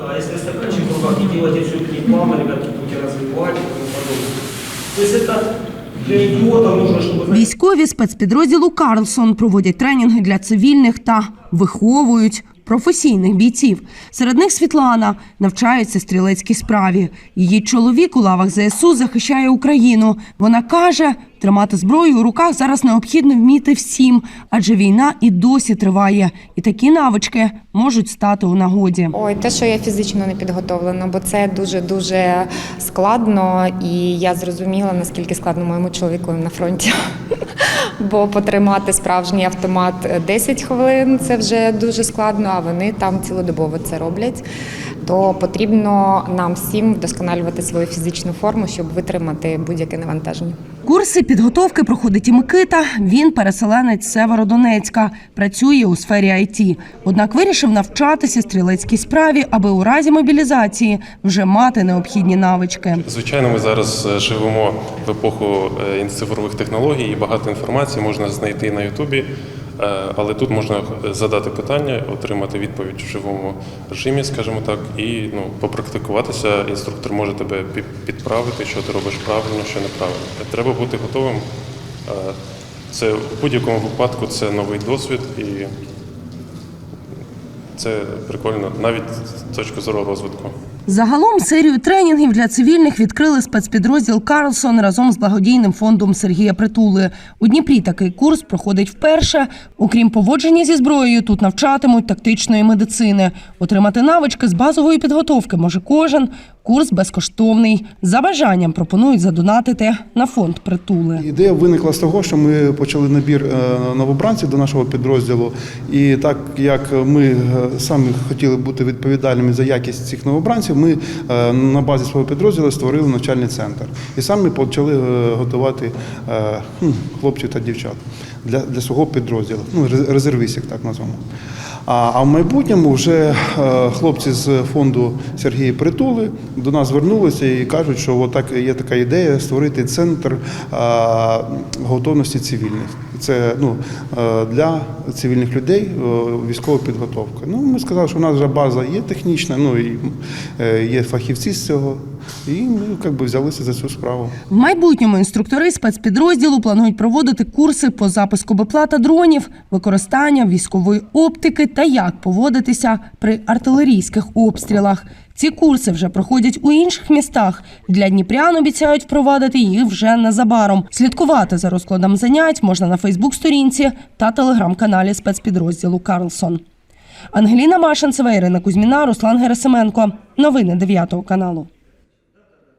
Да, если стаканчик в руках, не делайте все это не плавно, ребятки, будете развивать и тому подобное. То есть это для идиота нужно, чтобы... знаете, Військові спецпідрозділу Карлсон проводять тренінги для цивільних та виховують професійних бійців. Серед них Світлана навчається стрілецькій справі. Її чоловік у лавах ЗСУ захищає Україну. Вона каже, тримати зброю у руках зараз необхідно вміти всім, адже війна і досі триває, і такі навички можуть стати у нагоді. Ой, те, що я фізично не підготовлена, бо це дуже дуже складно, і я зрозуміла, наскільки складно моєму чоловіку на фронті. Бо потримати справжній автомат 10 хвилин це вже дуже складно, а вони там цілодобово це роблять. То потрібно нам всім вдосконалювати свою фізичну форму, щоб витримати будь-яке навантаження. Курси підготовки проходить і Микита. Він переселенець Северодонецька, працює у сфері IT. Однак вирішив навчатися стрілецькій справі, аби у разі мобілізації вже мати необхідні навички. Звичайно, ми зараз е, живемо в епоху е, цифрових технологій і багато інформації можна знайти на Ютубі, е, але тут можна е, задати питання, отримати відповідь в живому режимі, скажімо так, і ну, попрактикуватися. Інструктор може тебе підправити, що ти робиш правильно, що неправильно. Треба бути готовим. Е, Це в будь-якому випадку це новий досвід і це прикольно, навіть з точки зору розвитку. Загалом серію тренінгів для цивільних відкрили спецпідрозділ Карлсон разом з благодійним фондом Сергія Притули. У Дніпрі такий курс проходить вперше. Окрім поводження зі зброєю, тут навчатимуть тактичної медицини. Отримати навички з базової підготовки може кожен. Курс безкоштовний. За бажанням пропонують задонатити на фонд притули. Ідея виникла з того, що ми почали набір е, новобранців до нашого підрозділу. І так як ми е, самі хотіли бути відповідальними за якість цих новобранців, ми е, на базі свого підрозділу створили навчальний центр. І ми почали е, готувати е, хлопців та дівчат для, для свого підрозділу, ну ре- резервістів, так назвемо. А, а в майбутньому вже е, хлопці з фонду Сергія Притули до нас звернулися і кажуть, що отак є така ідея створити центр е, готовності цивільних. Це ну, е, для цивільних людей військова підготовка. Ну, ми сказали, що у нас вже база є технічна, ну і є фахівці з цього. І ми як би, взялися за цю справу. В майбутньому інструктори спецпідрозділу планують проводити курси по запуску БПЛА та дронів, використання військової оптики та як поводитися при артилерійських обстрілах. Ці курси вже проходять у інших містах. Для дніпрян обіцяють впровадити їх вже незабаром. Слідкувати за розкладом занять можна на Фейсбук-сторінці та телеграм-каналі спецпідрозділу Карлсон. Ангеліна Машинцева, Ірина Кузьміна, Руслан Герасименко. Новини 9 каналу.